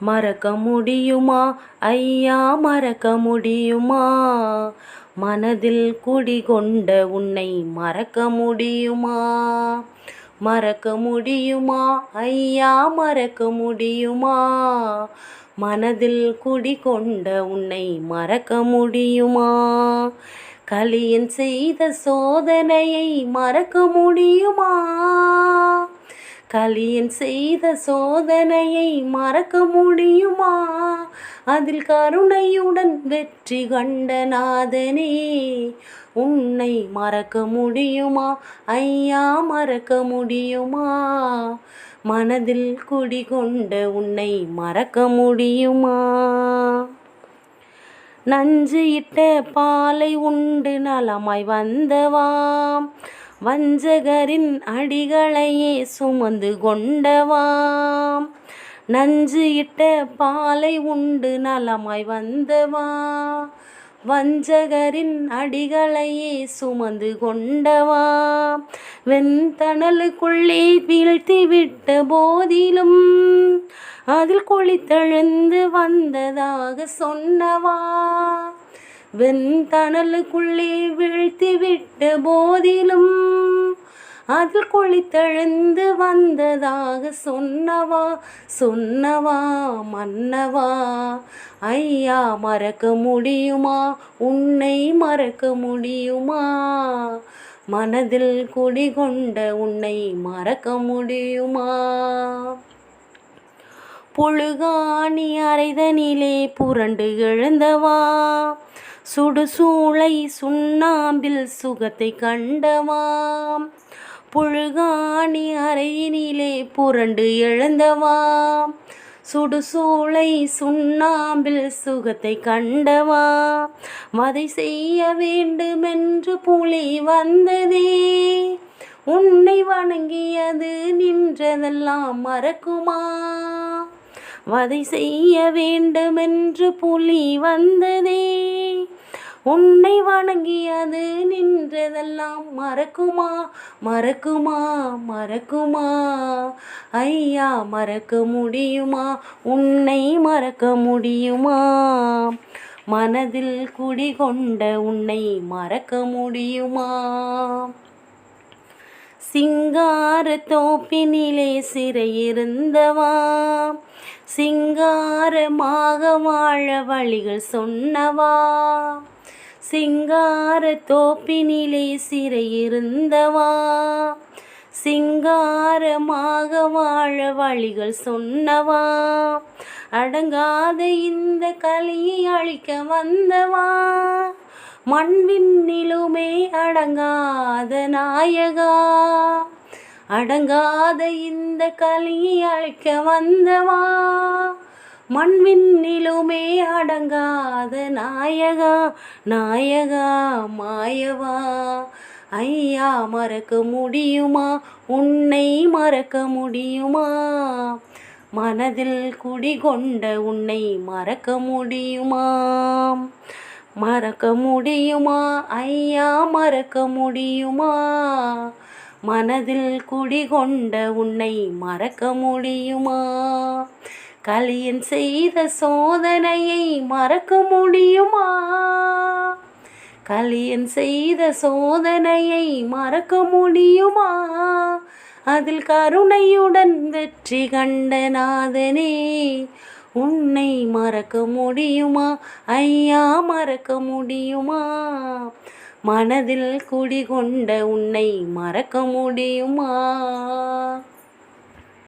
மறக்க முடியுமா? ஐயா மறக்க முடியுமா? மனதில் குடிகொண்ட உன்னை மறக்க முடியுமா? மறக்க முடியுமா? ஐயா மறக்க முடியுமா? மனதில் குடிகொண்ட உன்னை மறக்க முடியுமா? கலியன் செய்த சோதனையை மறக்க முடியுமா? கலியன் செய்த சோதனையை மறக்க முடியுமா? அதில் கருணையுடன் வெற்றி கண்ட நாதனே உன்னை மறக்க முடியுமா? ஐயா மறக்க முடியுமா? மனதில் குடிகொண்ட உன்னை மறக்க முடியுமா? நஞ்சு இட்ட பாலை உண்டு நலமாய் வந்தவாம். வஞ்சகரின் அடிகளையே சுமந்து கொண்டவாம். நஞ்சு இட்ட பாலை உண்டு நலமாய் வந்தவா. வஞ்சகரின் அடிகளையே சுமந்து கொண்டவா. வெண்தணலுக்குள்ளே வீழ்த்தி விட்ட போதிலும் அதில் குளித்தெழுந்து வந்ததாக சொன்னவா. வெண்தணலுக்குள்ளே வீழ்த்தி விட்ட போதிலும் அதில் குளித்தெழுந்து வந்ததாக சொன்னவா சொன்னவா மன்னவா? ஐயா மறக்க முடியுமா? உன்னை மறக்க முடியுமா? மனதில் குடிகொண்ட உன்னை மறக்க முடியுமா? புழுகாணி அறைதனிலே புரண்டு எழுந்தவா? சுடுசூளை சுண்ணாம்பில் சுகத்தை கண்டவாம். புழுகாணி அறையினிலே புரண்டு எழுந்தவாம். சுடுசூளை சுண்ணாம்பில் சுகத்தை கண்டவா வதை செய்ய வேண்டுமென்று புலி வந்ததே. உன்னை வணங்கியது நின்றதெல்லாம் மறக்குமா? வதை செய்ய வேண்டுமென்று புலி வந்ததே. உன்னை வணங்கியது நின்றதெல்லாம் மறக்குமா? மறக்குமா? மறக்குமா? ஐயா மறக்க முடியுமா? உன்னை மறக்க முடியுமா? மனதில் குடிகொண்ட உன்னை மறக்க முடியுமா? சிங்கார தோப்பினிலே சிறையிருந்தவா? சிங்காரமாக வாழ வழிகள் சொன்னவா? சிங்கார தோப்பினிலே சிறையிருந்தவா? சிங்காரமாக வாழ வழிகள் சொன்னவா? அடங்காத இந்த கலியை அழிக்க வந்தவா? மண்விண்ணிலுமே அடங்காத நாயகா? அடங்காத இந்த கலியை அழிக்க வந்தவா? மண்வின்னிலுமே அடங்காத நாயகா நாயகா மாயவா. ஐயா மறக்க முடியுமா? உன்னை மறக்க முடியுமா? மனதில் குடிகொண்ட உன்னை மறக்க முடியுமா? மறக்க முடியுமா? ஐயா மறக்க முடியுமா? மனதில் குடிகொண்ட உன்னை மறக்க முடியுமா? கலியன் செய்த சோதனையை மறக்க முடியுமா? கலியன் செய்த சோதனையை மறக்க முடியுமா? அதில் கருணையுடன் வெற்றி கண்ட நாதனே உன்னை மறக்க முடியுமா? ஐயா மறக்க முடியுமா? மனதில் குடிகொண்ட உன்னை மறக்க முடியுமா?